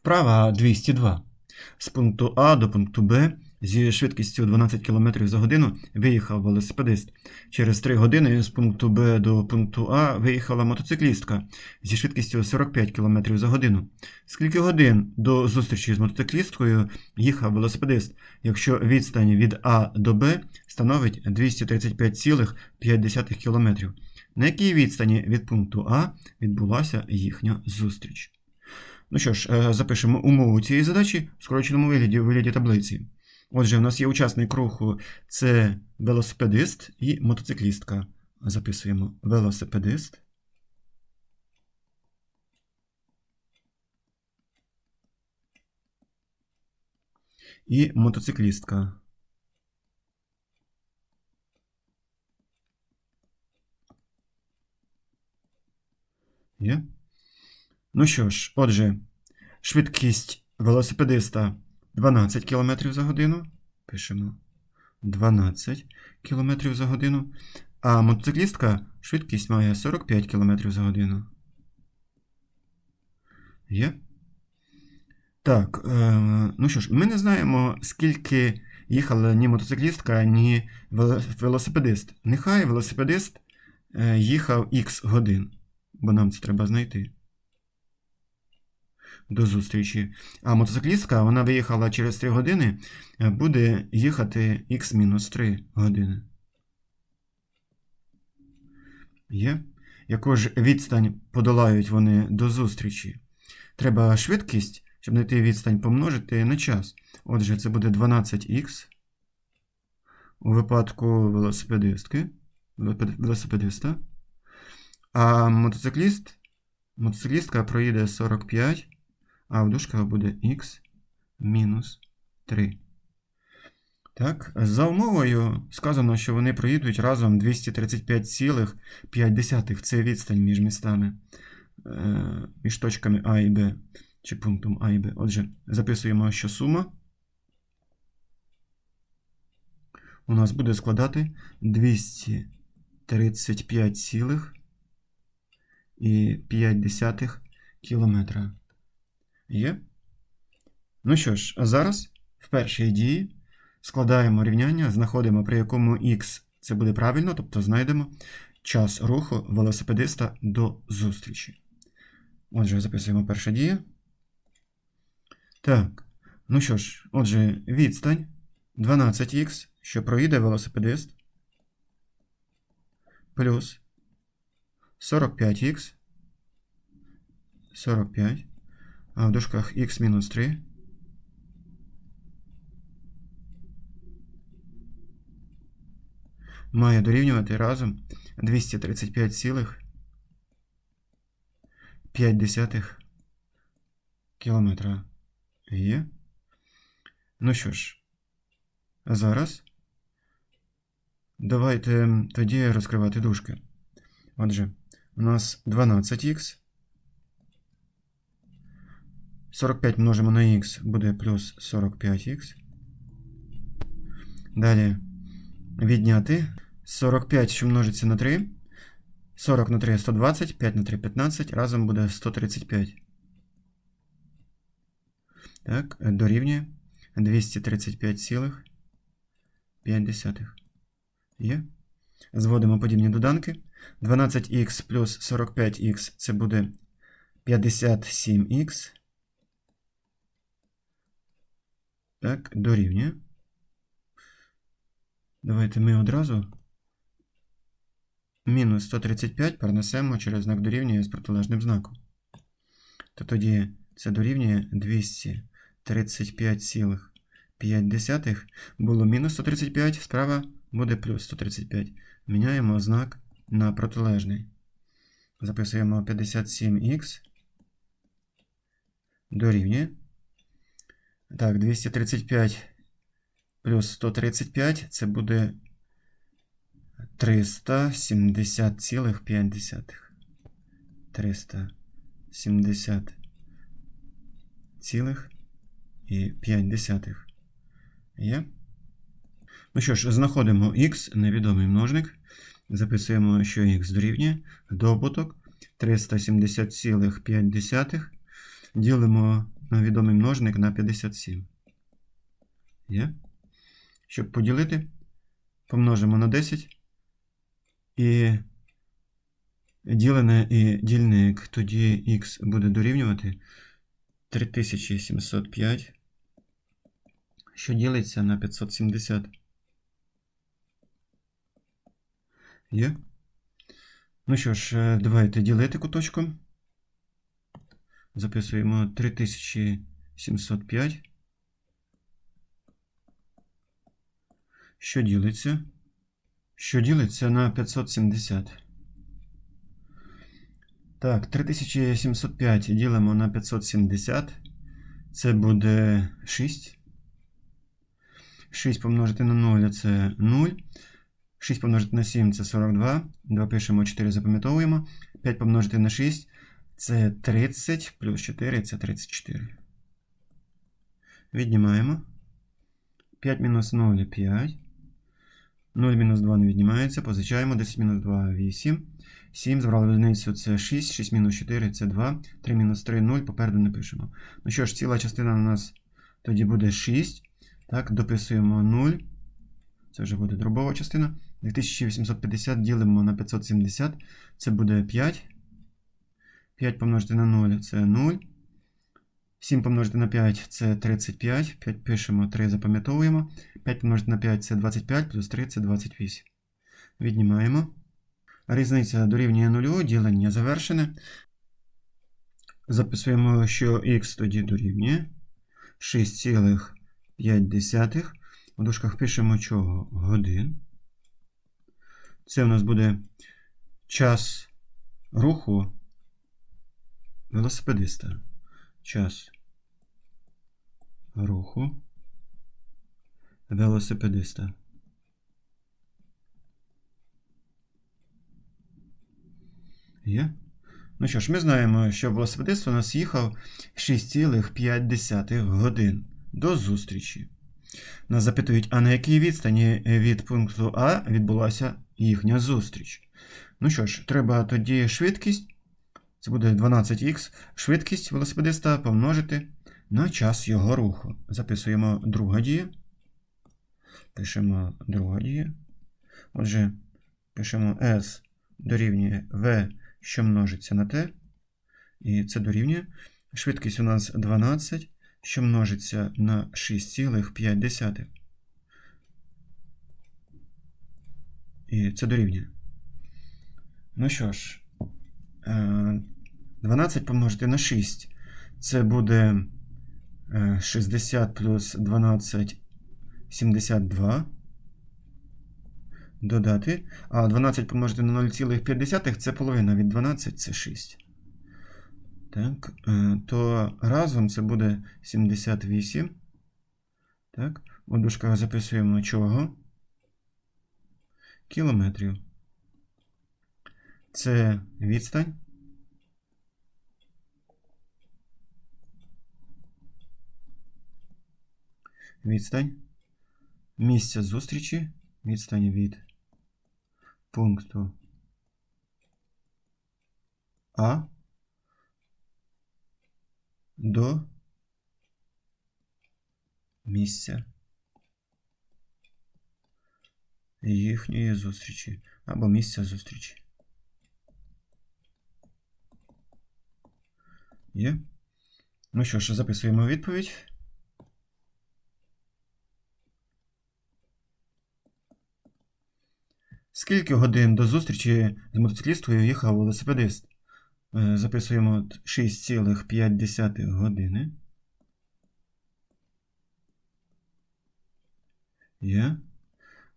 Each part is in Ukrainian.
Вправа 202. З пункту А до пункту Б зі швидкістю 12 км за годину виїхав велосипедист. Через 3 години з пункту Б до пункту А виїхала мотоциклістка зі швидкістю 45 км за годину. Скільки годин до зустрічі з мотоциклісткою їхав велосипедист, якщо відстань від А до Б становить 235,5 км? На якій відстані від пункту А відбулася їхня зустріч? Ну що ж, е, запишемо умову цієї задачі в скороченому вигляді у вигляді таблиці. Отже, у нас є учасник руху це велосипедист і мотоциклістка. Записуємо велосипедист. І мотоциклістка. Є? Ну що ж, отже, швидкість велосипедиста 12 км за годину. Пишемо 12 км за годину. А мотоциклістка швидкість має 45 км за годину. Є? Так, е, ну що ж, ми не знаємо, скільки їхала ні мотоциклістка, ні велосипедист. Нехай велосипедист е, їхав Х годин, бо нам це треба знайти до зустрічі. А мотоциклістка, вона виїхала через 3 години, е, буде їхати х-3 години. Є? Яку ж відстань подолають вони до зустрічі? Треба швидкість, щоб знайти відстань, помножити на час. Отже, це буде 12х у випадку велосипедистки, велосипедиста. А мотоцикліст, мотоциклістка проїде 45 а в дужках буде х мінус 3. Так, за умовою сказано, що вони проїдуть разом 235,5. Це відстань між містами, е, між точками А і Б, чи пунктом А і Б. Отже, записуємо, що сума у нас буде складати 235,5 кілометра. Є. Ну що ж, а зараз в першій дії складаємо рівняння, знаходимо, при якому х це буде правильно, тобто знайдемо час руху велосипедиста до зустрічі. Отже, записуємо перша дія. Так. Ну що ж, отже, відстань 12х, що проїде велосипедист, плюс 45х, 45 а в дужках x мінус 3. Має дорівнювати разом 235,5 кілометра. Є. Ну що ж, зараз давайте тоді розкривати дужки. Отже, у нас 12х 45 множимо на х буде плюс 45х. Далі відняти 45, що множиться на 3. 40 на 3 120, 5 на 3 15, разом буде 135. Так, дорівнює 235,5. Є. Зводимо подібні доданки. 12х плюс 45х це буде 57х. Так, дорівнює. Давайте ми одразу мінус 135 перенесемо через знак дорівнює з протилежним знаком. То тоді це дорівнює 235,5 було мінус 135, справа буде плюс 135. Міняємо знак на протилежний. Записуємо 57х дорівнює. Так, 235 плюс 135 це буде 370,5. 370,5. Є? Ну що ж, знаходимо х, невідомий множник. Записуємо, що х дорівнює добуток 370,5. Ділимо відомий множник на 57. Є. Щоб поділити, помножимо на 10. І ділене і дільник. Тоді х буде дорівнювати 3705, що ділиться на 570. Є. Ну що ж, е, давайте ділити куточком. Записуємо 3705. Що ділиться? Що ділиться на 570. Так, 3705 ділимо на 570. Це буде 6. 6 помножити на 0 це 0. 6 помножити на 7 це 42. 2 пишемо, 4 запам'ятовуємо. 5 помножити на 6 це 30, плюс 4 це 34. Віднімаємо. 5 мінус 0 5. 0 мінус 2 не віднімається. Позичаємо. 10 мінус 2 8. 7. Забрали одиницю це 6. 6 мінус 4 це 2. 3 мінус 3 0. Попереду не пишемо. Ну що ж, ціла частина у нас тоді буде 6. Так, дописуємо 0. Це вже буде дробова частина. 2850 ділимо на 570. Це буде 5. 5 помножити на 0 це 0. 7 помножити на 5 це 35. 5 пишемо, 3 запам'ятовуємо. 5 помножити на 5 це 25, плюс 3 це 28. Віднімаємо. Різниця дорівнює 0, ділення завершене. Записуємо, що х тоді дорівнює 6,5. У дужках пишемо чого? Годин. Це у нас буде час руху велосипедиста. Час руху велосипедиста. Є? Ну що ж, ми знаємо, що велосипедист у нас їхав 6,5 годин до зустрічі. Нас запитують, а на якій відстані від пункту А відбулася їхня зустріч. Ну що ж, треба тоді швидкість. Це буде 12х. Швидкість велосипедиста помножити на час його руху. Записуємо друга дія. Пишемо друга дія. Отже, пишемо S дорівнює V, що множиться на T. І це дорівнює. Швидкість у нас 12, що множиться на 6,5. І це дорівнює. Ну що ж, 12 помножити на 6. Це буде 60 плюс 12 72. Додати. А 12 помножити на 0,5 це половина від 12 це 6. Так, то разом це буде 78. Так, у дужках записуємо чого? Кілометрів. Це відстань. Відстань. Місця зустрічі. Відстань від пункту А до місця їхньої зустрічі або місця зустрічі. Є? Ну що ж, записуємо відповідь. Скільки годин до зустрічі з мотоциклістою їхав велосипедист? Е, Записуємо 6,5 години. Є.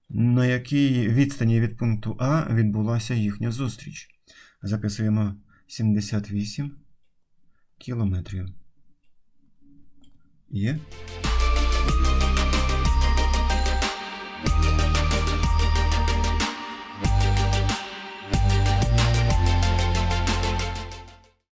На якій відстані від пункту А відбулася їхня зустріч? Записуємо 78 кілометрів. Є.